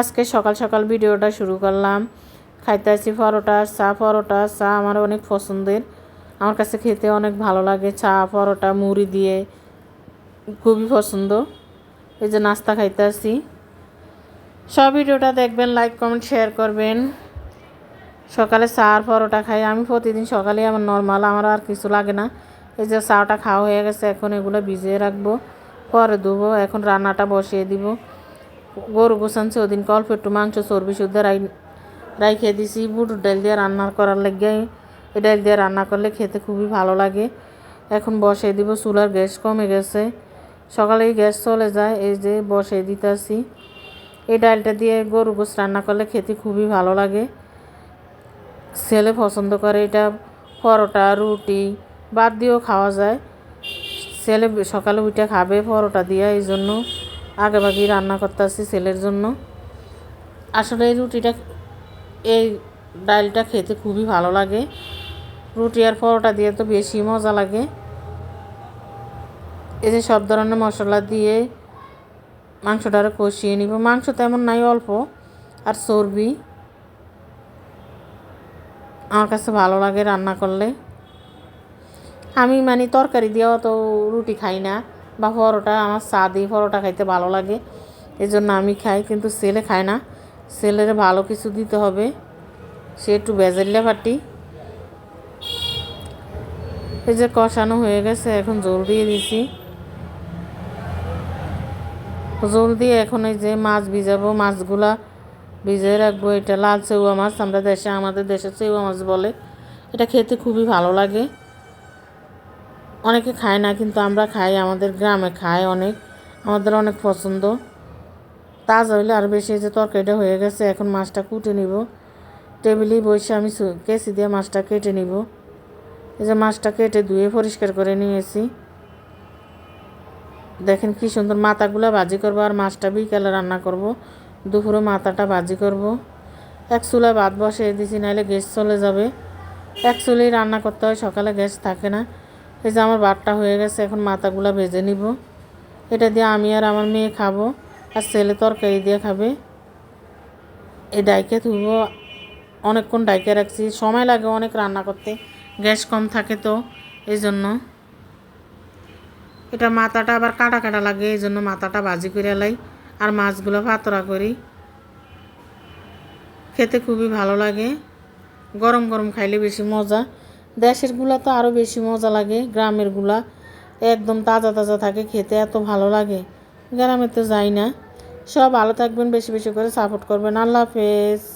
আজকে সকাল সকাল ভিডিওটা শুরু করলাম। খাইতে আসি পরোটা, চা পরোটা, চা আমার অনেক পছন্দের। আমার কাছে খেতে অনেক ভালো লাগে। চা, পরোটা, মুড়ি দিয়ে খুবই পছন্দ। এই যে নাস্তা খাইতে আসি সব ভিডিওটা দেখবেন লাইক কমেন্ট শেয়ার করবেন। সকালে চা আর পরোটা খাই। আমি প্রতিদিন সকালে আমার নর্মাল আমার আর কিছু লাগে না। এই যে চাটা খাওয়া হয়ে গেছে, এখন এগুলো ভিজিয়ে রাখব। পরে দেবো এখন রান্নাটা বসিয়ে দিব। গরু গোছানছে ওদিন অল্প একটু মাংস, চর্বি, শুদ্ধ রাই, রাইখে দিছি। বুটুর ডাল দিয়ে রান্না করার লেগে এই ডাল দিয়ে রান্না করলে খেতে খুবই ভালো লাগে। এখন বসিয়ে দিব চুলার গ্যাস কমে গেছে। সকালে গ্যাস চলে যায়, এই যে বসিয়ে দিতেছি। এই ডালটা দিয়ে গরু গোস রান্না করলে খেতে খুবই ভালো লাগে। ছেলে পছন্দ করে এটা, পরোটা, রুটি, বাদ দিয়েও খাওয়া যায়। ছেলে সকালে উঠে খাবে পরোটা দিয়ে, এই জন্য আগে ভাগেই রান্না করতেছি ছেলের জন্য। আসলে এই রুটিটা, এই ডালটা খেতে খুবই ভালো লাগে। রুটি আর পরোটা দিয়ে তো বেশি মজা লাগে। এই যে সব ধরনের মশলা দিয়ে মাংসটা আরও কষিয়ে নিব। মাংস তেমন নাই, অল্প। আর চর্বি আমার কাছে ভালো লাগে রান্না করলে। আমি মানে তরকারি দিয়েও তো রুটি খাই না। বা পরোটা, আমার চা দিয়ে পরোটা খাইতে ভালো লাগে। এই জন্য আমি খাই, কিন্তু ছেলে খায় না। ছেলের ভালো কিছু দিতে হবে। সে একটু বেজাল্লা পাটি। এই যে কষানো হয়ে গেছে, এখন জল দিয়ে দিছি। জল দিয়ে এখন এই যে মাছ ভিজাবো, মাছগুলা ভিজিয়ে রাখব। এটা লাল চেউয়া মাছ, আমরা দেশে, আমাদের দেশে চেউয়া মাছ বলে। এটা খেতে খুবই ভালো লাগে। অনেকে খায় না, কিন্তু আমরা খাই, আমাদের গ্রামে খায় অনেক। আমাদের অনেক পছন্দ। তাজা হইলে আর বেশি যে তরকারিটা হয়ে গেছে, এখন মাছটা কুটে নিব। টেবিলেই বসে আমি কেসি দিয়ে মাছটা কেটে নিব। এই যে মাছটা কেটে ধুয়ে পরিষ্কার করে নিয়েছি। দেখেন কি সুন্দর মাথাগুলো ভাজি করব, আর মাছটা বিকালে রান্না করব। দুপুরে মাথাটা ভাজি করব। এক চুলা ভাত বসিয়ে দিছি নাহলে গ্যাস চলে যাবে। এক চুলেই রান্না করতে হয়, সকালে গ্যাস থাকে না। এই যে আমার ভাতটা হয়ে গেছে, এখন মাথাগুলো ভেজে নিব। এটা দিয়ে আমি আর আমার মেয়ে খাব, আর ছেলে তরকারি দিয়ে খাবে। এই ডাইকে তুলব অনেকক্ষণ ডাইকে রাখছি। সময় লাগে অনেক রান্না করতে, গ্যাস কম থাকে তো, এই জন্য। এটা মাথাটা আবার কাটা কাটা লাগে, এই জন্য মাথাটা ভাজি করে লাই, আর মাছগুলো পাতরা করি। খেতে খুবই ভালো লাগে। গরম গরম খাইলে বেশি মজা। দেশেরগুলা তো আরও বেশি মজা লাগে গ্রামেরগুলা একদম তাজা তাজা থাকে, খেতে এত ভালো লাগে। গ্রামে তো যাই না। সব ভালো থাকবেন, বেশি বেশি করে সাপোর্ট করবেন। আল্লাহ হাফেজ।